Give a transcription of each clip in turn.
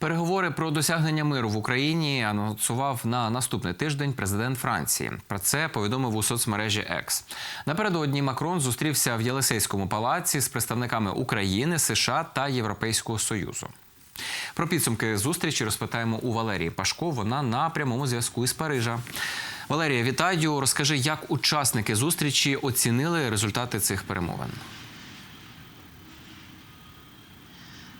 Переговори про досягнення миру в Україні анонсував на наступний тиждень президент Франції. Про це повідомив у соцмережі X. Напередодні Макрон зустрівся в Єлисейському палаці з представниками України, США та Європейського Союзу. Про підсумки зустрічі розпитаємо у Валерії Пашко. Вона на прямому зв'язку із Парижа. Валерія, вітаю. Розкажи, як учасники зустрічі оцінили результати цих перемовин.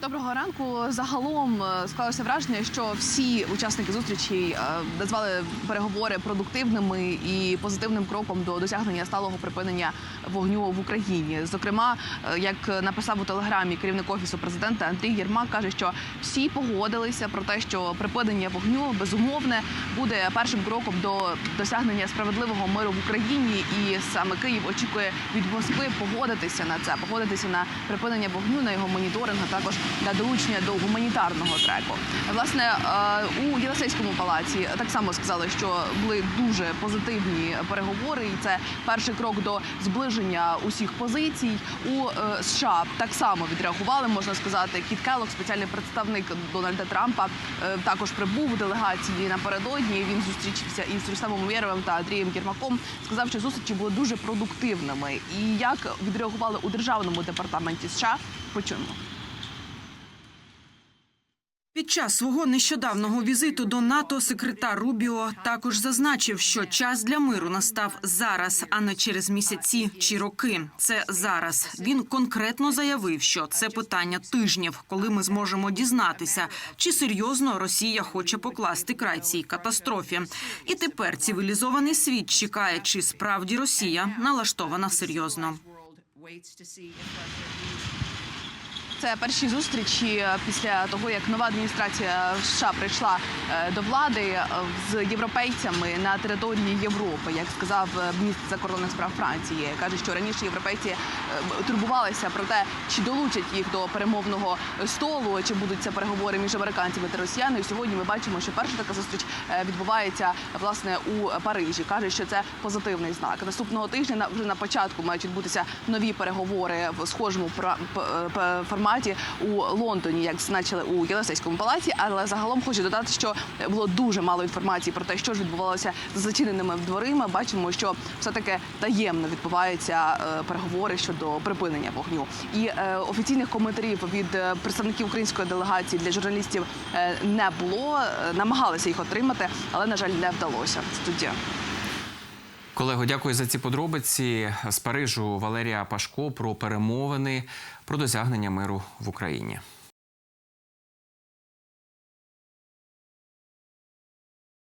Доброго ранку. Загалом е, склалося враження, що всі учасники зустрічі е, назвали переговори продуктивними і позитивним кроком до досягнення сталого припинення вогню в Україні. Зокрема, е, як написав у телеграмі керівник офісу президента Андрій Єрмак, каже, що всі погодилися про те, що припинення вогню безумовне буде першим кроком до досягнення справедливого миру в Україні. І саме Київ очікує від Москви погодитися на це, погодитися на припинення вогню, на його моніторинг, а також на долучення до гуманітарного треку. Власне е, у Єлисейському палаці так само сказали, що були дуже позитивні переговори, і це перший крок до зближення усіх позицій. У е, США так само відреагували, можна сказати. Кіт Келлог, спеціальний представник Дональда Трампа, е, також прибув у делегації напередодні. Він зустрічався із Рустемом Умєровим та Андрієм Єрмаком. Сказав, що зустрічі були дуже продуктивними. І як відреагували у державному департаменті США, почуємо. Під час свого нещодавнього візиту до НАТО секретар Рубіо також зазначив, що час для миру настав зараз, а не через місяці чи роки. Це зараз. Він конкретно заявив, що це питання тижнів, коли ми зможемо дізнатися, чи серйозно Росія хоче покласти край цій катастрофі. І тепер цивілізований світ чекає, чи справді Росія налаштована серйозно. Це перші зустрічі після того, як нова адміністрація США прийшла е, до влади е, з європейцями на території Європи, як сказав е, міністр закордонних справ Франції. каже, що раніше європейці е, турбувалися про те, чи долучать їх до перемовного столу, чи будуть це переговори між американцями та росіянами. Сьогодні ми бачимо, що перша така зустріч е, відбувається власне у Парижі. каже, що це позитивний знак. Наступного тижня вже на початку мають відбутися нові переговори в схожому е, форматі у Лондоні, як зазначили у Єлисейському палаці. Але загалом хочу додати, що було дуже мало інформації про те, що ж відбувалося за зачиненими дверима. Бачимо, що все таки таємно відбуваються е, переговори щодо припинення вогню. І е, офіційних коментарів від е, представників української делегації для журналістів не було. Намагалися їх отримати, але на жаль, не вдалося. Студія. Колего, дякую за ці подробиці. З Парижу Валерія Пашко про перемовини про досягнення миру в Україні.